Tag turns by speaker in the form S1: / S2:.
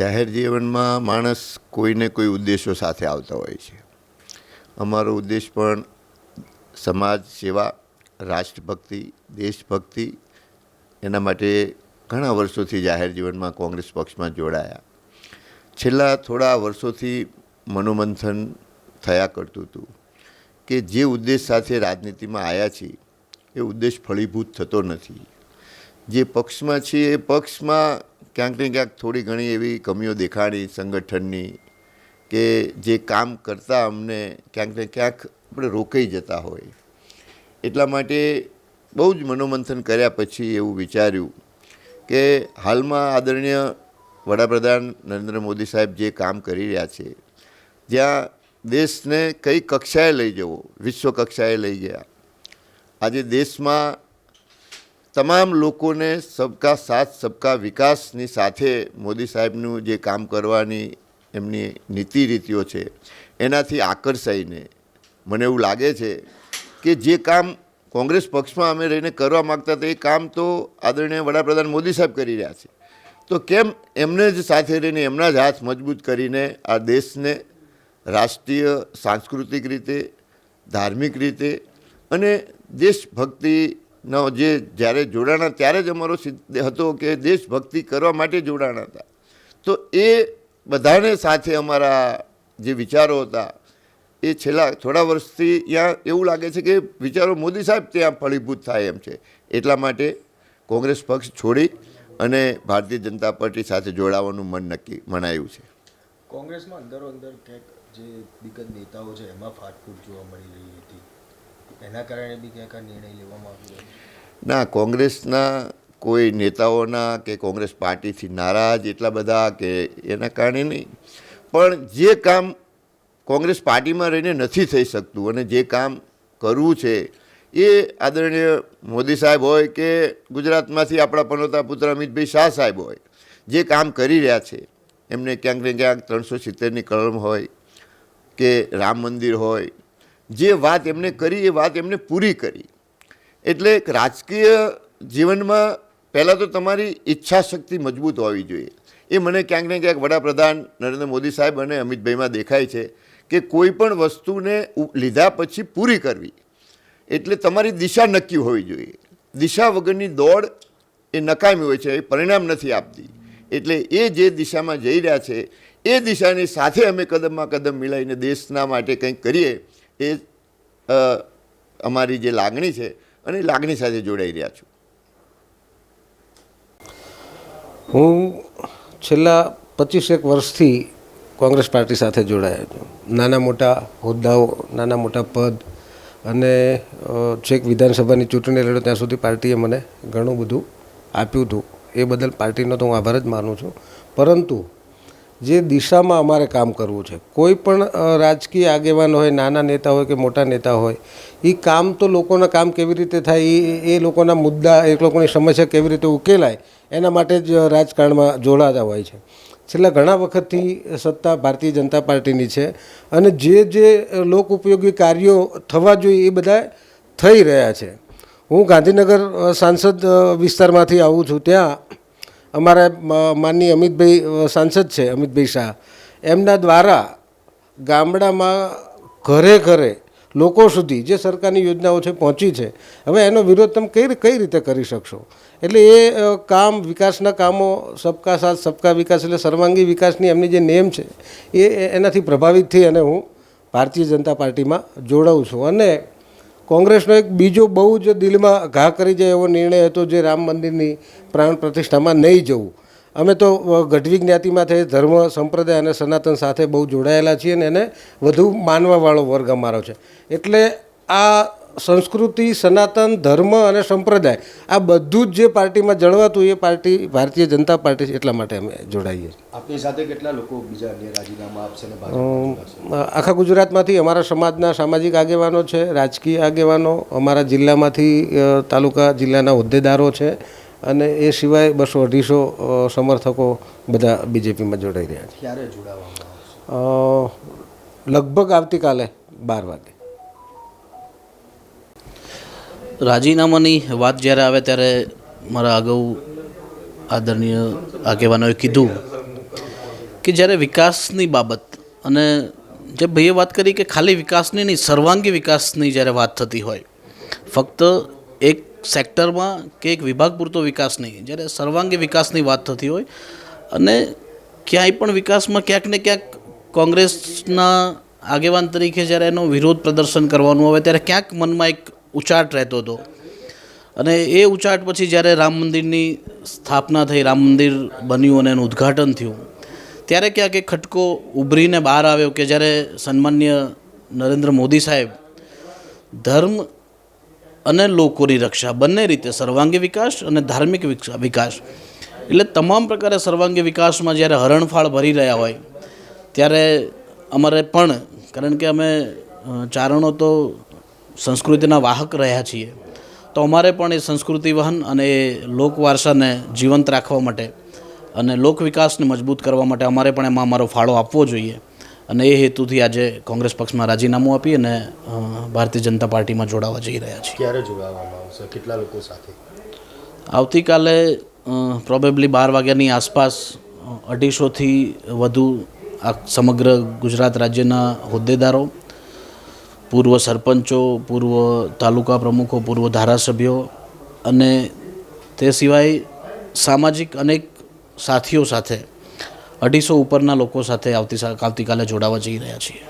S1: જાહેર જીવનમાં માણસ કોઈને કોઈ ઉદ્દેશો સાથે આવતા હોય છે. અમારો ઉદ્દેશ પણ સમાજ સેવા, રાષ્ટ્રભક્તિ, દેશભક્તિ, એના માટે ઘણા વર્ષોથી જાહેર જીવનમાં કોંગ્રેસ પક્ષમાં જોડાયા. છેલ્લા થોડા વર્ષોથી મનોમંથન થયા કરતું હતું કે જે ઉદ્દેશ સાથે રાજનીતિમાં આવ્યા છીએ, એ ઉદ્દેશ ફળીભૂત થતો નથી. જે પક્ષમાં છીએ એ પક્ષમાં ક્યાંક ને ક્યાંક થોડી ઘણી એવી કમીઓ દેખાણી સંગઠનની કે જે કામ કરતાં અમને ક્યાંક ને ક્યાંક આપણે રોકાઈ જતા હોય. એટલા માટે બહુ જ મનોમંથન કર્યા પછી એવું વિચાર્યું કે હાલમાં આદરણીય વડાપ્રધાન નરેન્દ્ર મોદી સાહેબ જે કામ કરી રહ્યા છે, જ્યાં દેશને કઈ કક્ષાએ લઈ જવો, વિશ્વ કક્ષાએ લઈ ગયા. આજે દેશમાં તમામ લોકોને સબકા સાથ, સબકા વિકાસની સાથે મોદી સાહેબનું જે કામ કરવાની એમની નીતિ રીતિઓ છે, એનાથી આકર્ષાઈને મને એવું લાગે છે કે જે કામ કોંગ્રેસ પક્ષમાં અમે રહીને કરવા માગતા હતા, એ કામ તો આદરણીય વડાપ્રધાન મોદી સાહેબ કરી રહ્યા છે. તો કેમ એમને જ સાથે રહીને, એમના જ હાથ મજબૂત કરીને આ દેશને રાષ્ટ્રીય, સાંસ્કૃતિક રીતે, ધાર્મિક રીતે અને દેશભક્તિનો જે જ્યારે જોડાણા, ત્યારે જ અમારો હતો કે દેશભક્તિ કરવા માટે જોડાણા હતા. તો એ બધાને સાથે અમારા જે વિચારો હતા, એ છેલ્લા થોડા વર્ષથી ત્યાં એવું લાગે છે કે વિચારો મોદી સાહેબ ત્યાં ફળીભૂત થાય એમ છે. એટલા માટે કોંગ્રેસ પક્ષ છોડી અને ભારતીય જનતા પાર્ટી સાથે જોડાવાનું મન નક્કી મનાયું છે.
S2: કોંગ્રેસમાં અંદરો અંદર ક્યાંક જે દિગ્ગજ નેતાઓ છે, એમાં ફાટફૂટ જોવા મળી રહી હતી. એના કારણે બી ક્યાંક નિર્ણય લેવામાં આવ્યો
S1: ના, કોંગ્રેસના કોઈ નેતાઓના કે કોંગ્રેસ પાર્ટીથી નારાજ એટલા બધા કે એના કારણે નહીં. પણ જે કામ કોંગ્રેસ પાર્ટીમાં રહીને નથી થઈ શકતું અને જે કામ કરવું છે, એ આદરણીય મોદી સાહેબ હોય કે ગુજરાતમાંથી આપણા પનોતા પુત્ર અમિતભાઈ શાહ સાહેબ હોય, જે કામ કરી રહ્યા છે, એમને ક્યાંક ને ક્યાંક ત્રણસો સિત્તેરની કલમ હોય કે રામ મંદિર હોય જે વાત એમને કરી, એ વાત એમને પૂરી કરી. એટલે એક રાજકીય જીવનમાં પહેલાં તો તમારી ઈચ્છા શક્તિ મજબૂત હોવી જોઈએ. એ મને ક્યાંક ને ક્યાંક વડાપ્રધાન નરેન્દ્ર મોદી સાહેબ અને અમિતભાઈમાં દેખાય છે કે કોઈ પણ વસ્તુને લીધા પછી પૂરી કરવી. એટલે તમારી દિશા નક્કી હોવી જોઈએ. દિશા વગરની દોડ એ નકામી હોય છે, એ પરિણામ નથી આપતી. એટલે એ જે દિશામાં જઈ રહ્યા છે, એ દિશાની સાથે અમે કદમમાં કદમ મિલાવીને દેશના માટે કંઈક કરીએ એ અમારી જે લાગણી છે અને લાગણી સાથે જોડાઈ રહ્યા છું.
S3: હું છેલ્લા પચીસેક વર્ષથી કોંગ્રેસ પાર્ટી સાથે જોડાયો છું. નાના મોટા હોદ્દાઓ, નાના મોટા પદ અને છેક વિધાનસભાની ચૂંટણી લડ્યો ત્યાં સુધી પાર્ટીએ મને ઘણું બધું આપ્યું હતું. એ બદલ પાર્ટીનો તો હું આભાર જ માનું છું. પરંતુ જે દિશામાં અમારે કામ કરવું છે. કોઈ પણ રાજકીય આગેવાન હોય, નાના નેતા હોય કે મોટા નેતા હોય એ કામ તો લોકોના કામ કેવી રીતે થાય એ એ લોકોના મુદ્દા, એ લોકોની સમસ્યા કેવી રીતે ઉકેલાય, એના માટે જ રાજકારણમાં જોડાતા હોય છે. છેલ્લા ઘણા વખતથી સત્તા ભારતીય જનતા પાર્ટીની છે અને જે જે લોક ઉપયોગી કાર્યો થવા જોઈએ એ બધા થઈ રહ્યા છે. હું ગાંધીનગર સાંસદ વિસ્તારમાંથી આવું છું. ત્યાં અમારા માનની અમિતભાઈ સાંસદ છે, અમિતભાઈ શાહ. એમના દ્વારા ગામડામાં ઘરે ઘરે લોકો સુધી જે સરકારની યોજનાઓ છે પહોંચી છે, હવે એનો વિરોધ તમે કઈ કઈ રીતે કરી શકશો? એટલે એ કામ વિકાસના કામો સબકા સાથ, સબકા વિકાસ એટલે સર્વાંગી વિકાસની એમની જે નેમ છે એ, એનાથી પ્રભાવિત થઈ અને હું ભારતીય જનતા પાર્ટીમાં જોડાઉં છું. અને કોંગ્રેસનો એક બીજો બહુ જ દિલમાં ઘા કરી જાય એવો નિર્ણય હતો જે રામ મંદિરની પ્રાણ પ્રતિષ્ઠામાં નહીં જવું. અમે તો ગઢવી જ્ઞાતિમાં થઈ ધર્મ, સંપ્રદાય અને સનાતન સાથે બહુ જોડાયેલા છીએ અને એને વધુ માનવાવાળો વર્ગ અમારો છે. એટલે આ સંસ્કૃતિ સનાતન ધર્મ અને સંપ્રદાય આ બધું જ જે પાર્ટીમાં જળવાતું એ પાર્ટી ભારતીય જનતા પાર્ટી છે એટલા માટે અમે જોડાઈએ છીએ.
S2: આપની સાથે કેટલા લોકો બીજા અન્ય રાજીનામા આપશે
S3: આખા ગુજરાતમાંથી અમારા સમાજના સામાજિક આગેવાનો છે રાજકીય આગેવાનો અમારા જિલ્લામાંથી તાલુકા જિલ્લાના હોદ્દેદારો છે અને એ સિવાય બસો અઢીસો સમર્થકો બધા બીજેપીમાં જોડાઈ રહ્યા છે. લગભગ આવતીકાલે બાર વાગે.
S4: રાજીનામાની વાત જ્યારે આવે ત્યારે મારા અગાઉ આદરણીય આગેવાનોએ કીધું કે જ્યારે વિકાસની બાબત અને જે ભાઈએ વાત કરી કે ખાલી વિકાસની નહીં, સર્વાંગી વિકાસની જ્યારે વાત થતી હોય, ફક્ત એક સેક્ટરમાં કે એક વિભાગ પૂરતો વિકાસ નહીં, જ્યારે સર્વાંગી વિકાસની વાત થતી હોય અને ક્યાંય પણ વિકાસમાં ક્યાંક ને ક્યાંક કોંગ્રેસના આગેવાન તરીકે જ્યારે એનો વિરોધ પ્રદર્શન કરવાનું આવે, ત્યારે ક્યાંક મનમાં એક ઉચાટ રહેતો હતો. અને એ ઉચાટ પછી જ્યારે રામ મંદિરની સ્થાપના થઈ, રામ મંદિર બન્યું અને એનું ઉદ્ઘાટન થયું, ત્યારે ક્યાંક એક ખટકો ઉભરીને બહાર આવ્યો કે જ્યારે સન્માન્ય નરેન્દ્ર મોદી સાહેબ ધર્મ અને લોકોની રક્ષા, બંને રીતે સર્વાંગી વિકાસ અને ધાર્મિક વિકાસ એટલે તમામ પ્રકારે સર્વાંગી વિકાસમાં જ્યારે હરણફાળ ભરી રહ્યા હોય, ત્યારે અમારે પણ, કારણ કે અમે ચારણો તો સંસ્કૃતિના વાહક રહ્યા છીએ. તો અમારે પણ એ સંસ્કૃતિ વહન અને એ લોકવારસાને જીવંત રાખવા માટે અને લોક વિકાસને મજબૂત કરવા માટે અમારે પણ એમાં અમારો ફાળો આપવો જોઈએ. અને એ હેતુથી આજે કોંગ્રેસ પક્ષમાં રાજીનામું આપી અને ભારતીય જનતા પાર્ટીમાં જોડાવા જઈ રહ્યા છીએ.
S2: ક્યારે જોડાવામાં આવશે? કેટલા લોકો સાથે?
S4: આવતીકાલે પ્રોબેબલી બાર વાગ્યાની આસપાસ અઢીસોથી વધુ આ સમગ્ર ગુજરાત રાજ્યના હોદ્દેદારો પૂર્વ સરપંચો, પૂર્વ તાલુકા પ્રમુખો, પૂર્વ ધારાસભ્યો અને તે સિવાય સામાજિક અનેક સાથીઓ સાથે અઢીસો ઉપરના લોકો સાથે આવતી આવતીકાલે જોડાવા જઈ રહ્યા છીએ.